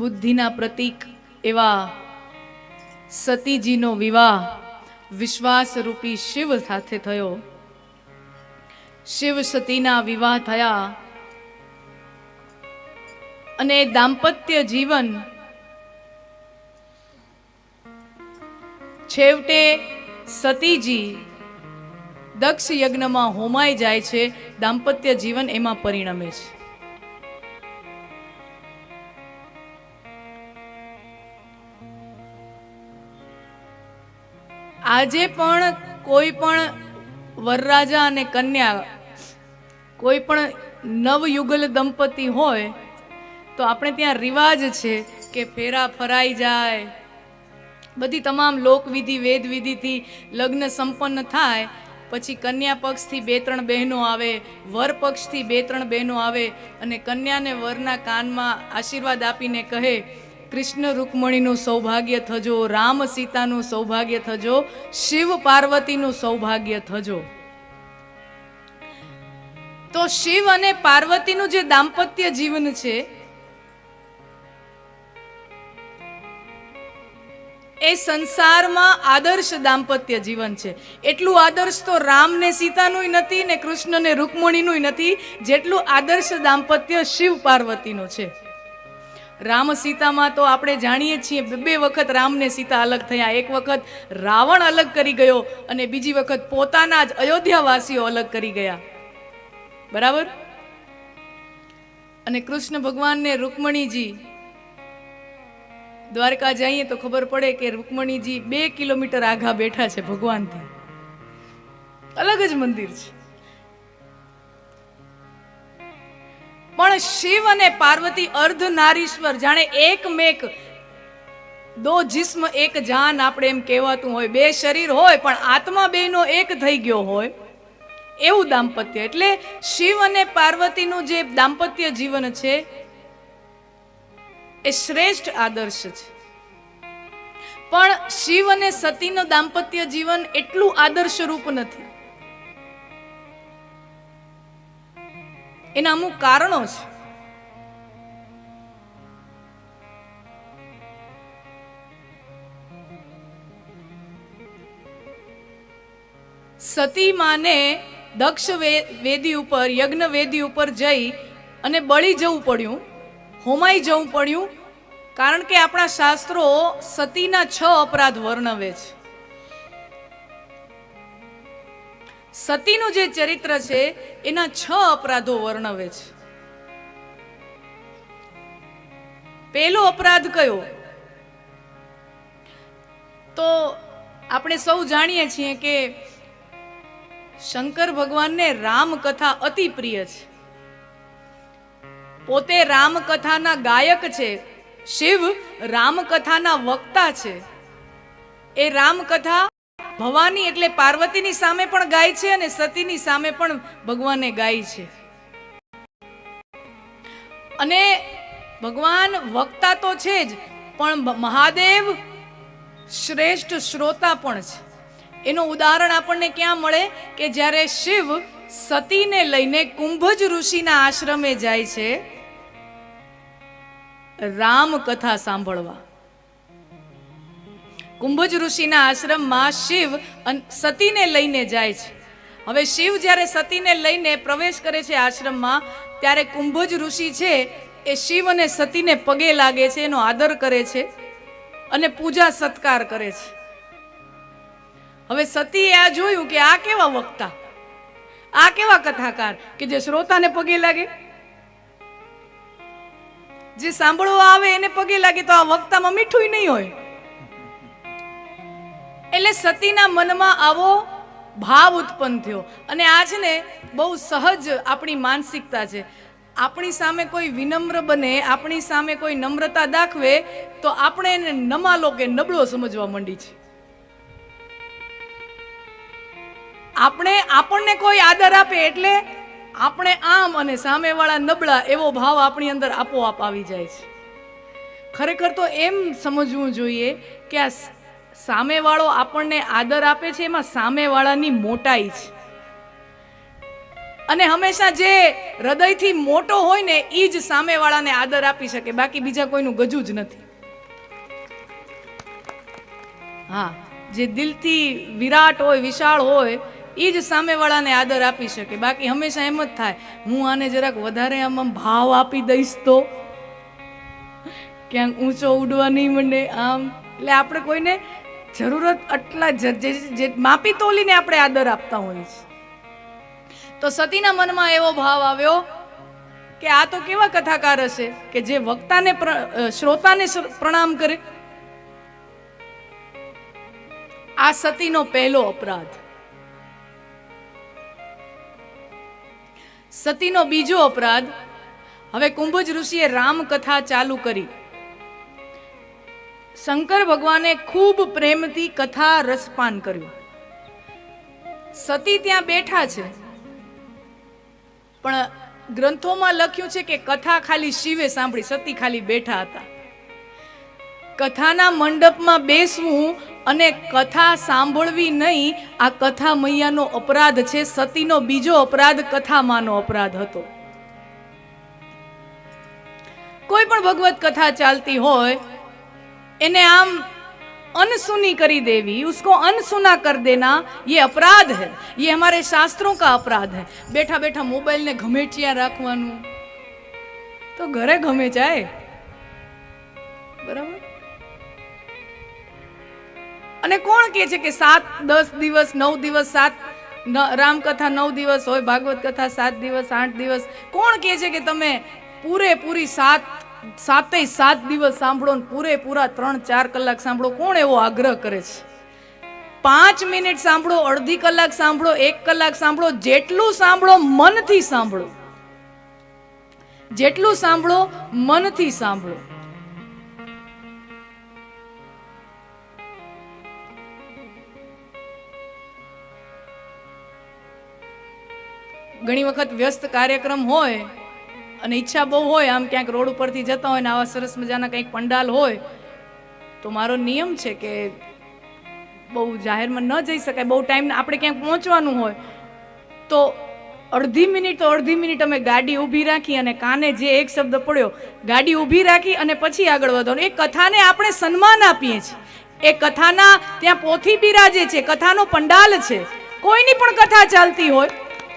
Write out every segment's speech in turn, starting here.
બુદ્ધિના પ્રતીક એવા સતીજીનો વિવાહ વિશ્વાસરૂપી શિવ સાથે થયો. શિવ સતીના વિવાહ થયા અને દાંપત્ય જીવન છેવટે સતીજી દક્ષ યજ્ઞમાં હોમાઈ જાય છે. દાંપત્ય જીવન એમાં પરિણમે છે. આજે પણ કોઈ પણ વરરાજા અને કન્યા કોઈ પણ નવયુગલ દંપતી હોય, તો આપણે ત્યાં રિવાજ છે કે ફેરા ફરાઈ જાય. બધી તમામ લોકવિધિ, વેદવિધિથી લગ્ન સંપન્ન થાય, પછી કન્યા પક્ષથી બે ત્રણ બહેનો આવે, વર પક્ષથી બે ત્રણ બહેનો આવે અને કન્યાને વરના કાનમાં આશીર્વાદ આપીને કહે કૃષ્ણ રૂકમણીનું સૌભાગ્ય થજો, રામ સીતાનું સૌભાગ્ય થજો, શિવ પાર્વતીનું સૌભાગ્ય થજો. તો શિવ અને પાર્વતીનું જે દાંપત્ય જીવન છે, એ સંસારમાં આદર્શ દાંપત્ય જીવન છે. એટલું આદર્શ તો રામ ને સીતાનું નથી ને કૃષ્ણ ને રૂકમણીનું નથી, જેટલું આદર્શ દાંપત્ય શિવ પાર્વતીનું છે. રામ સીતામાં તો આપણે જાણીએ છીએ બે વખત રામને સીતા અલગ થયા. એક વખત રાવણ અલગ કરી ગયો અને બીજી વખત પોતાના જ અયોધ્યાવાસીઓ અલગ કરી ગયા. બરાબર? અને કૃષ્ણ ભગવાનને રૂકમણીજી દ્વારકા જઈએ તો ખબર પડે કે રૂકમણીજી બે કિલોમીટર આઘા બેઠા છે ભગવાનથી. અલગ જ મંદિર છે. પણ શિવ અને પાર્વતી અર્ધ નારીશ્વર. જાણે એક મેક, દો જિસ્મ એક જાન આપણે એમ કહેવાતું હોય. બે શરીર હોય, પણ આત્મા બેનો એક થઈ ગયો હોય. એવું દાંપત્ય. એટલે શિવ અને પાર્વતીનું જે દાંપત્ય જીવન છે, એ શ્રેષ્ઠ આદર્શ છે. પણ શિવ અને સતીનું દાંપત્ય જીવન એટલું આદર્શરૂપ નથી. એના અમુક કારણો છે. સતી માને દક્ષ વેદી ઉપર, યજ્ઞ વેદી ઉપર જઈ અને બળી જવું પડ્યું, હોમાઈ જવું પડ્યું, કારણ કે આપણા શાસ્ત્રો સતીના છ અપરાધ વર્ણવે છે. સતીનું જે ચરિત્ર છે, એના છ અપરાધો વર્ણવે છે. પહેલો અપરાધ કયો? તો આપણે સૌ જાણીએ છીએ કે શંકર ભગવાનને રામકથા અતિ પ્રિય છે. પોતે રામકથાના ગાયક છે, શિવ રામકથાના વક્તા છે. એ રામકથા ભવાની એટલે પાર્વતીની સામે પણ ગાય છે અને સતીની સામે પણ ભગવાને ગાય છે. અને ભગવાન વક્તા તો છે જ, પણ મહાદેવ શ્રેષ્ઠ શ્રોતા પણ છે. એનું ઉદાહરણ આપણને ક્યાં મળે? કે જ્યારે શિવ સતીને લઈને કુંભજ ઋષિના આશ્રમે જાય છે રામ કથા સાંભળવા. કુંભજ ઋષિના આશ્રમમાં શિવ સતીને લઈને જાય છે. હવે શિવ જ્યારે સતીને લઈને પ્રવેશ કરે છે આશ્રમમાં, ત્યારે કુંભજ ઋષિ છે એ શિવ અને સતીને પગે લાગે છે, એનો આદર કરે છે અને પૂજા સત્કાર કરે છે. હવે સતીએ આ જોયું કે આ કેવા વક્તા, આ કેવા કથાકાર કે જે શ્રોતાને પગે લાગે? જે સાંભળવા આવે એને પગે લાગે તો આ વક્તામાં મીઠું નહીં હોય. એટલે સતીના મનમાં આવો ભાવ ઉત્પન્ન થયો. અને આ છે ને બહુ સહજ આપણી માનસિકતા છે. આપણી સામે કોઈ વિનમ્ર બને, આપણી સામે કોઈ નમ્રતા દાખવે, તો આપણે એને નમાલો કે નબળો સમજવા માંડી છે. આપણે આપણને કોઈ આદર આપે એટલે આપણે આમ અને સામેવાળા નબળા એવો ભાવ આપણી અંદર આપોઆપ આવી જાય છે. ખરેખર તો એમ સમજવું જોઈએ કે આ સામેવાળો આપણને આદર આપે છે, એમાં સામેવાળાની મોટાઈ છે. અને હંમેશા જે હૃદયથી મોટો હોય ને એ જ સામેવાળાને આદર આપી શકે. બાકી બીજા કોઈનું ગજું જ નથી. હા, જે દિલથી વિરાટ હોય, વિશાળ હોય એ જ સામેવાળાને આદર આપી શકે. બાકી હંમેશા એમ જ થાય, હું આને જરાક વધારે આમ ભાવ આપી દઈશ તો? ક્યાંક ઊંચો ઉડવા નહીં મંડે આમ. એટલે આપણે કોઈને જરૂરત આટલા જ- માપી તોલીને આપણે આદર આપતા હોઈએ છીએ. તો સતીના મનમાં એવો ભાવ આવ્યો કે આ તો કેવા કથાકાર હશે કે જે વક્તાને શ્રોતાને પ્રણામ કરે? આ સતીનો પહેલો અપરાધ. સતીનો બીજો અપરાધ, હવે કુંભજ ઋષિએ રામકથા ચાલુ કરી. શંકર ભગવાને ખૂબ પ્રેમથી કથા રસપાન કર્યું. સતી ત્યાં બેઠા છે. પણ ગ્રંથોમાં લખ્યું છે કે કથા ખાલી શિવે સાંભળી, સતી ખાલી બેઠા હતા. કથાના મંડપમાં બેસવું અને કથા સાંભળવી નહીં, આ કથા મૈયાનો અપરાધ છે, સતીનો બીજો અપરાધ કથામાંનો અપરાધ હતો. કોઈ પણ ભગવત કથા ચાલતી હોય એને આમ अनसुनी કરી દેવી उसको अनसुना कर देना ये अपराध है ये हमारे शास्त्रों का अपराध है બેઠા બેઠા મોબાઈલ ને ઘમેટિયા રાખવાનું તો ઘરે ગમે જાય બરાબર અને કોણ કહે છે કે સાત દસ દિવસ નવ દિવસ સાત ન- રામકથા નવ દિવસ હોય ભાગવત કથા સાત દિવસ આઠ દિવસ કોણ કહે છે કે તમે પૂરેપૂરી સાત સાતેય સાત દિવસ સાંભળો ને પૂરેપૂરા ત્રણ, ચાર કલાક સાંભળો. કોણ એવો આગ્રહ કરે છે? પાંચ મિનિટ સાંભળો, અડધી કલાક સાંભળો, એક કલાક સાંભળો, જેટલું સાંભળો મનથી સાંભળો. જેટલું સાંભળો મનથી સાંભળો. ઘણી વખત વ્યસ્ત કાર્યક્રમ હોય અને ઈચ્છા બહુ હોય, આમ ક્યાંક રોડ ઉપરથી જતા હોય ને આવા સરસ મજાના કંઈક પંડાલ હોય, તો મારો નિયમ છે કે બહુ જાહેરમાં ન જઈ શકાય, બહુ ટાઈમ આપણે ક્યાંક પહોંચવાનું હોય, તો અડધી મિનિટ તો અડધી મિનિટ અમે ગાડી ઊભી રાખી અને કાને જે એક શબ્દ પડ્યો, ગાડી ઊભી રાખી અને પછી આગળ વધવાનું. એ કથાને આપણે સન્માન આપીએ છીએ. એ કથાના ત્યાં પોથી બિરાજે છે, કથાનો પંડાલ છે. કોઈની પણ કથા ચાલતી હોય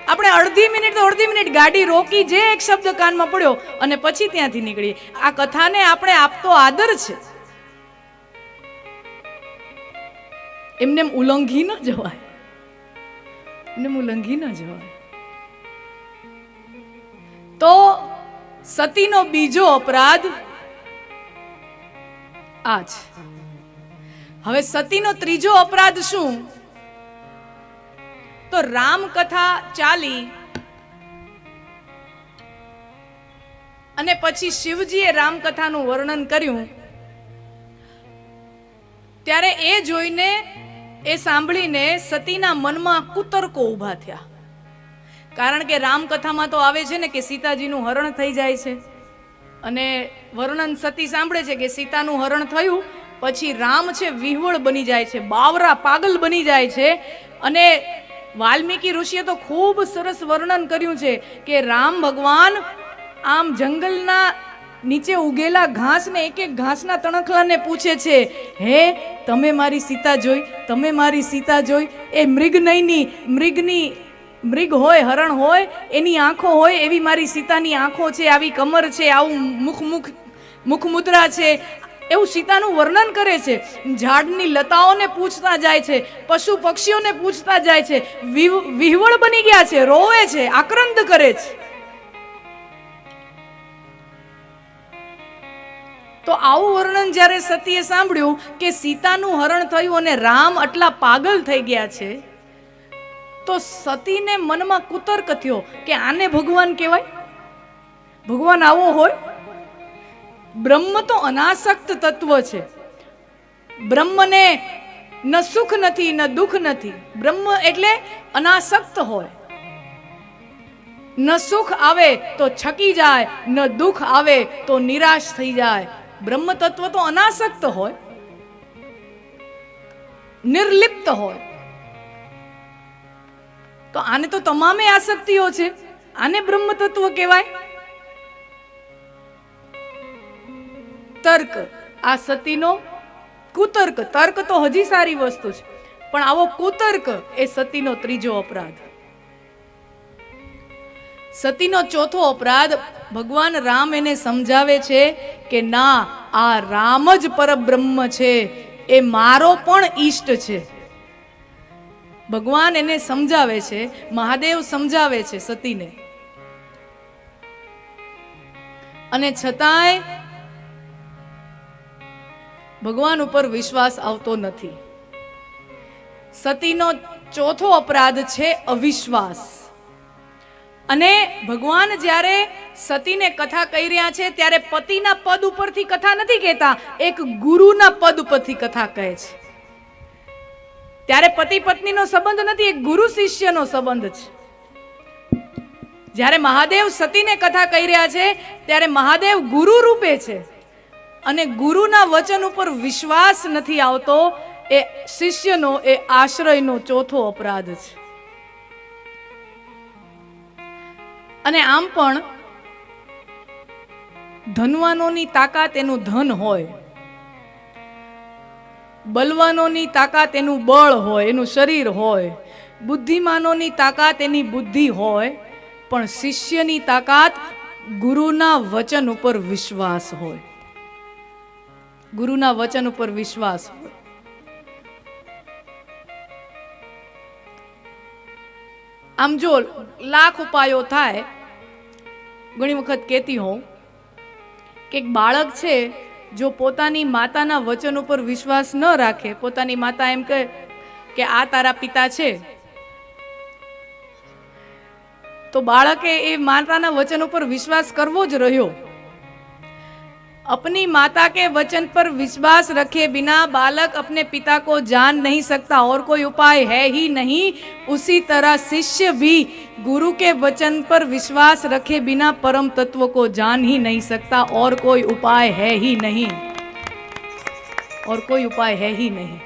આપણે અડધી મિનિટ તો અડધી મિનિટ ગાડી રોકી જે એક શબ્દ કાનમાં પડ્યો અને પછી ત્યાંથી નીકળી. આ કથાને આપણે આપતો આદર છે. એમને એમ ઉલ્લંઘી ન જવાય. એમને એમ ઉલ્લંઘી ન જવાય. તો સતીનો બીજો અપરાધ આ છે. હવે સતીનો ત્રીજો અપરાધ શું? તો રામકથા ચાલી અને પછી શિવજીએ રામકથાનું વર્ણન કર્યું. ત્યારે એ જોઈને એ સાંભળીને સતીના મનમાં કુતર્કો ઊભા થયા. કારણ કે રામકથામાં તો આવે છે ને કે સીતાજીનું હરણ થઈ જાય છે. અને વર્ણન સતી સાંભળે છે કે સીતાનું હરણ થયું, પછી રામ છે વિહવળ બની જાય છે, બાવરા પાગલ બની જાય છે. અને વાલ્મીકી ઋષિએ તો ખૂબ સરસ વર્ણન કર્યું છે કે રામ ભગવાન આમ જંગલના નીચે ઉગેલા ઘાસને એક એક ઘાસના તણખલાને પૂછે છે, હે, તમે મારી સીતા જોઈ, તમે મારી સીતા જોઈ, એ મૃગ નહીંની મૃગની, મૃગ હોય, હરણ હોય, એની આંખો હોય, એવી મારી સીતાની આંખો છે, આવી કમર છે, આવું મુખ મુખ, મુખમુદ્રા છે એવું સીતાનું વર્ણન કરે છે. ઝાડની લતાઓને પૂછતા જાય છે, પશુ પક્ષીઓને પૂછતા જાય છે. વિહવળ બની ગયા છે, રોવે છે, આક્રંદ કરે છે. તો આવું વર્ણન જ્યારે સતીએ સાંભળ્યું કે સીતાનું હરણ થયું અને રામ આટલા પાગલ થઈ ગયા છે, તો સતીને મનમાં કુતર્ક થયો કે આને ભગવાન કહેવાય? ભગવાન આવો હોય બ્રહ્મ તો અનાસક્ત તત્વ છે. બ્રહ્મને ન સુખ નથી, ન દુઃખ નથી. બ્રહ્મ એટલે અનાસક્ત હોય. ન સુખ આવે તો છકી જાય, ન દુઃખ આવે તો નિરાશ થઈ જાય. બ્રહ્મ તત્વ તો અનાસક્ત હોય. નિર્લિપ્ત હોય. તો આને તો તમામે આસક્તિઓ છે. આને બ્રહ્મ તત્વ કહેવાય. તર્ક. આ સતીનો કુતર્ક. તર્ક તો હજી સારી વસ્તુ છે, પણ આવો કુતર્ક એ સતીનો ત્રીજો અપરાધ. સતીનો ચોથો અપરાધ, ભગવાન રામ એને સમજાવે છે કે ના, આ રામ જ પરબ્રહ્મ છે, એ મારો પણ ઈષ્ટ છે. ભગવાન એને સમજાવે છે, મહાદેવ સમજાવે છે સતીને. અને છતાંય ભગવાન ઉપર વિશ્વાસ આવતો નથી. સતીનો ચોથો અપરાધ છે અવિશ્વાસ. અને ભગવાન જ્યારે સતીને કથા કહી રહ્યા છે, ત્યારે પતિના પદ ઉપરથી કથા નથી કહેતા, એક ગુરુના પદ ઉપરથી કથા કહે છે. ત્યારે પતિ પત્નીનો સંબંધ નથી, એક ગુરુ શિષ્યનો સંબંધ છે. જ્યારે મહાદેવ સતીને કથા કહી રહ્યા છે, ત્યારે મહાદેવ ગુરુ રૂપે છે. અને ગુરુના વચન ઉપર વિશ્વાસ નથી આવતો, એ શિષ્યનો, એ આશ્રયનો ચોથો અપરાધ છે. અને આમ પણ ધનવાનોની તાકાત એનું ધન હોય, બલવાનોની તાકાત એનું બળ હોય, એનું શરીર હોય, બુદ્ધિમાનોની તાકાત એની બુદ્ધિ હોય, પણ શિષ્યની તાકાત ગુરુના વચન ઉપર વિશ્વાસ હોય. ગુરુના વચન ઉપર વિશ્વાસ. હોય આમ જો લાખ ઉપાયો થાય, ઘણી વખત કહેતી હોઉં કે એક બાળક છે જો પોતાની માતાના વચન ઉપર વિશ્વાસ ન રાખે, પોતાની માતા એમ કહે કે આ તારા પિતા છે. તો બાળકે એ માતાના વચન ઉપર વિશ્વાસ કરવો જ રહ્યો. अपनी माता के वचन पर विश्वास रखे बिना बालक अपने पिता को जान नहीं सकता और कोई उपाय है ही नहीं। उसी तरह शिष्य भी गुरु के वचन पर विश्वास रखे बिना परम तत्व को जान ही नहीं सकता और कोई उपाय है ही नहीं। और कोई उपाय है ही नहीं।